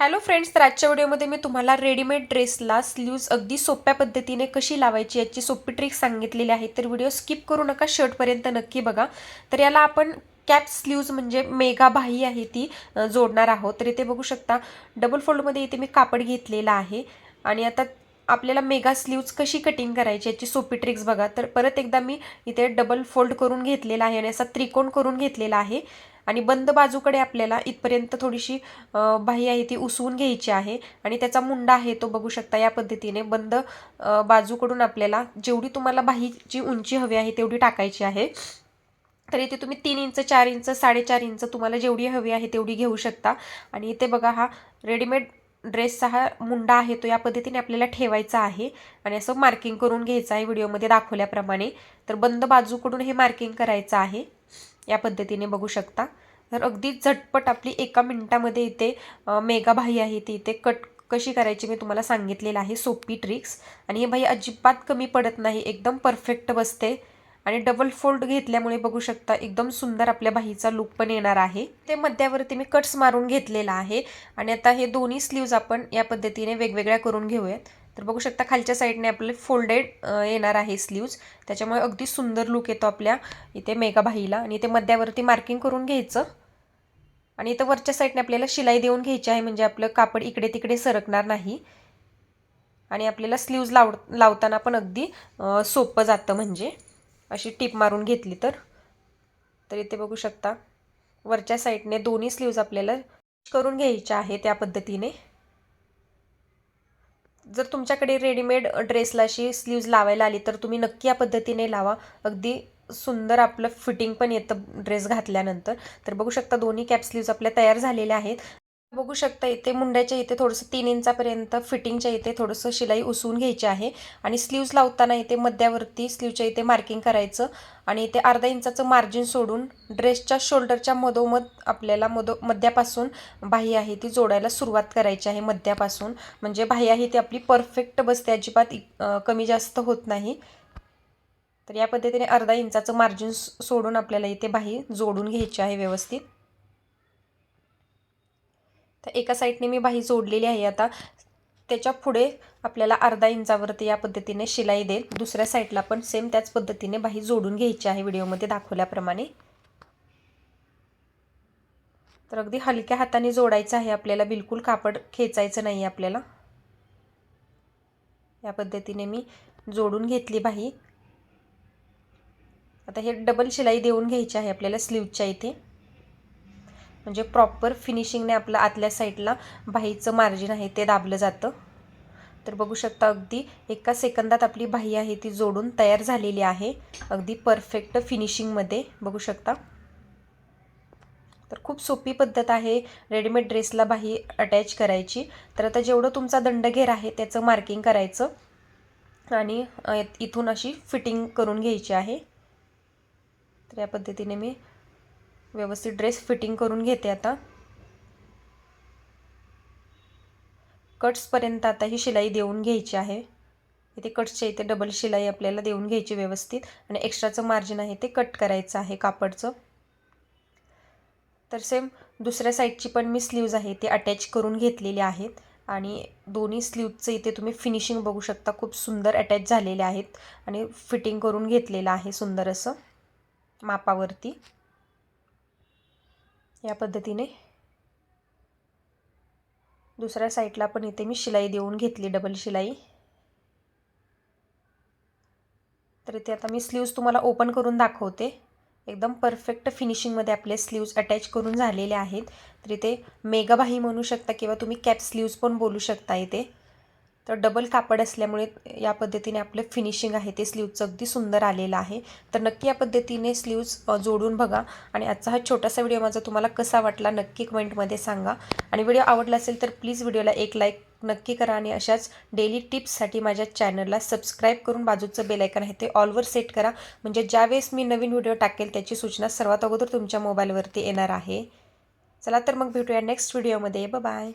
Hello friends तर आजच्या व्हिडिओमध्ये मी तुम्हाला रेडीमेड ड्रेसला स्लीव्ज अगदी सोप्या पद्धतीने कशी लावायची याची सोपी ट्रिक सांगितलेली आहे. तर व्हिडिओ स्किप करू नका शर्टपर्यंत नक्की बघा. तर याला आपण कॅप स्लीव्ज म्हणजे मेगा बाही आहे ती जोडणार आहोत. तर इथे बघू शकता डबल फोल्डमध्ये इथे मी कापड घेतलेला आहे. आणि आता आपल्याला मेगा स्लीव्ज कशी कटिंग करायची याची सोपी ट्रिक्स बघा. तर परत एकदा मी इथे डबल फोल्ड करून घेतलेला आहे आणि असा त्रिकोण करून घेतलेला आहे. आणि बंद बाजूकडे आपल्याला इथपर्यंत थोडीशी बाही आहे ती उसवून घ्यायची आहे. आणि त्याचा मुंडा आहे तो बघू शकता या पद्धतीने बंद बाजूकडून आपल्याला जेवढी तुम्हाला बाहीची उंची हवी आहे तेवढी टाकायची आहे. तर इथे तुम्ही तीन इंच चार इंच साडेचार इंच तुम्हाला जेवढी हवी आहे तेवढी घेऊ शकता. आणि इथे बघा हा रेडीमेड ड्रेसचा हा मुंडा आहे तो या पद्धतीने आपल्याला ठेवायचा आहे. आणि असं मार्किंग करून घ्यायचं आहे व्हिडिओमध्ये दाखवल्याप्रमाणे. तर बंद बाजूकडून हे मार्किंग करायचं आहे. या पद्धतीने बघू शकता. तर अगदी झटपट आपली एका मिनटामध्ये इथे अ, मेगा आहे ती इथे कट कशी करायची मी तुम्हाला सांगितलेलं आहे. सोपी ट्रिक्स आणि हे भाई अजिबात कमी पडत नाही एकदम परफेक्ट बसते. आणि डबल फोल्ड घेतल्यामुळे बघू शकता एकदम सुंदर आपल्या बाहीचा लुक पण येणार आहे. ते मध्यावरती मी कट्स मारून घेतलेला आहे. आणि आता हे दोन्ही स्लीव्ज आपण या पद्धतीने वेगवेगळ्या करून घेऊयात. तर बघू शकता खालच्या साईडने आपले फोल्डेड येणार आहे स्लीव्ज त्याच्यामुळे अगदी सुंदर लुक येतो आपल्या इथे मेगा आणि इथे मध्यावरती मार्किंग करून घ्यायचं. आणि इथं वरच्या साईडने आपल्याला शिलाई देऊन घ्यायची आहे. म्हणजे आपलं कापड इकडे तिकडे सरकणार नाही. आणि आपल्याला स्लीव्ज लाव लावताना पण अगदी सोपं जातं म्हणजे. अशी टीप मारून घेतली तर. तर इथे बघू शकता. वरच्या साईडने दोन्ही स्लीव्ज आपल्याला करून घ्यायच्या आहे त्या पद्धतीने. जर तुमच्याकडे रेडीमेड ड्रेसला अशी स्लीव्ज लावायला आली तर तुम्ही नक्की या पद्धतीने लावा. अगदी सुंदर आपलं फिटिंग पण येतं ड्रेस घातल्यानंतर. तर बघू शकता दोन्ही कॅप स्लीव्ज आपल्या तयार झालेल्या आहेत. बघू शकता इथे मुंड्याच्या इथे थोडंसं तीन इंचापर्यंत फिटिंगच्या इथे थोडंसं शिलाई उसवून घ्यायची आहे आणि स्लीव्ज लावताना इथे मध्यावरती स्लीवच्या इथे मार्किंग करायचं आणि इथे अर्धा इंचाचं मार्जिन सोडून ड्रेसच्या शोल्डरच्या मधोमध आपल्याला मधो मध्यापासून बाही आहे ती जोडायला सुरुवात करायची आहे मध्यापासून. म्हणजे बाही आहे ती आपली परफेक्ट बसते अजिबात इ- कमी जास्त होत नाही. तर या पद्धतीने अर्धा इंचाचं मार्जिन सोडून आपल्याला इथे बाही जोडून घ्यायची आहे व्यवस्थित. तर एका साईडने मी बाही जोडलेली आहे आता. त्याच्या पुढे आपल्याला अर्धा इंचावरती या पद्धतीने शिलाई देईल. दुसऱ्या साईडला पण सेम त्याच पद्धतीने बाही जोडून घ्यायची आहे व्हिडिओमध्ये दाखवल्याप्रमाणे. तर अगदी हलक्या हाताने जोडायचं आहे आपल्याला. बिलकुल कापड खेचायचं नाही आपल्याला. या पद्धतीने मी जोडून घेतली बाही. आता हे डबल शिलाई देऊन घ्यायची आहे आपल्याला स्लीवच्या इथे. म्हणजे प्रॉपर फिनिशिंगने आपलं आतल्या साईडला बाहीचं मार्जिन आहे ते दाबलं जातं. तर बघू शकता अगदी एका सेकंदात आपली बाही आहे ती जोडून तयार झालेली आहे. अगदी परफेक्ट फिनिशिंगमध्ये बघू शकता. तर खूप सोपी पद्धत आहे रेडीमेड ड्रेसला बाही अटॅच करायची. तर आता जेवढं तुमचा दंडघेर आहे त्याचं मार्किंग करायचं. आणि इथून अशी फिटिंग करून घ्यायची आहे. तर या पद्धतीने मी व्यवस्थित ड्रेस फिटिंग करून घेते आता. कट्सपर्यंत आता ही शिलाई देऊन घ्यायची आहे. इथे कट्सच्या इथे डबल शिलाई आपल्याला देऊन घ्यायची व्यवस्थित. आणि एक्स्ट्राचं मार्जिन आहे ते कट करायचं आहे कापडचं. तर सेम दुसऱ्या साईडची पण मी स्लीव्ज आहे ती अटॅच करून घेतलेली आहेत. आणि दोन्ही स्लीवचं इथे तुम्ही फिनिशिंग बघू शकता. खूप सुंदर अटॅच झालेले आहेत. आणि फिटिंग करून घेतलेलं आहे सुंदर असं मापावरती. या पद्धतीने. दुसऱ्या साईडला पण इथे मी शिलाई देऊन घेतली डबल शिलाई. तर इथे आता मी स्लीव्ज तुम्हाला ओपन करून दाखवते. एकदम परफेक्ट फिनिशिंगमध्ये आपले स्लीव्ज अटॅच करून झालेले आहेत. तर इथे मेगाबाही म्हणू शकता किंवा तुम्ही कॅप स्लीव्ज पण बोलू शकता इथे. तर डबल कापड असल्यामुळे या पद्धतीने आपलं फिनिशिंग आहे ते स्लीवचं अगदी सुंदर आलेलं आहे. तर नक्की या पद्धतीने स्लीव्ज जोडून बघा. आणि आजचा हा छोटासा व्हिडिओ माझा तुम्हाला कसा वाटला नक्की कमेंटमध्ये सांगा. आणि व्हिडिओ आवडला असेल तर प्लीज व्हिडिओला एक लाईक नक्की करा आणि अशाच डेली टिप्ससाठी माझ्या चॅनलला सबस्क्राईब करून बाजूचं बेलायकन आहे ते ऑलवर सेट करा. म्हणजे ज्यावेळेस मी नवीन व्हिडिओ टाकेल त्याची सूचना सर्वात अगोदर तुमच्या मोबाईलवरती येणार आहे. चला तर मग भेटूया नेक्स्ट व्हिडिओमध्ये बाय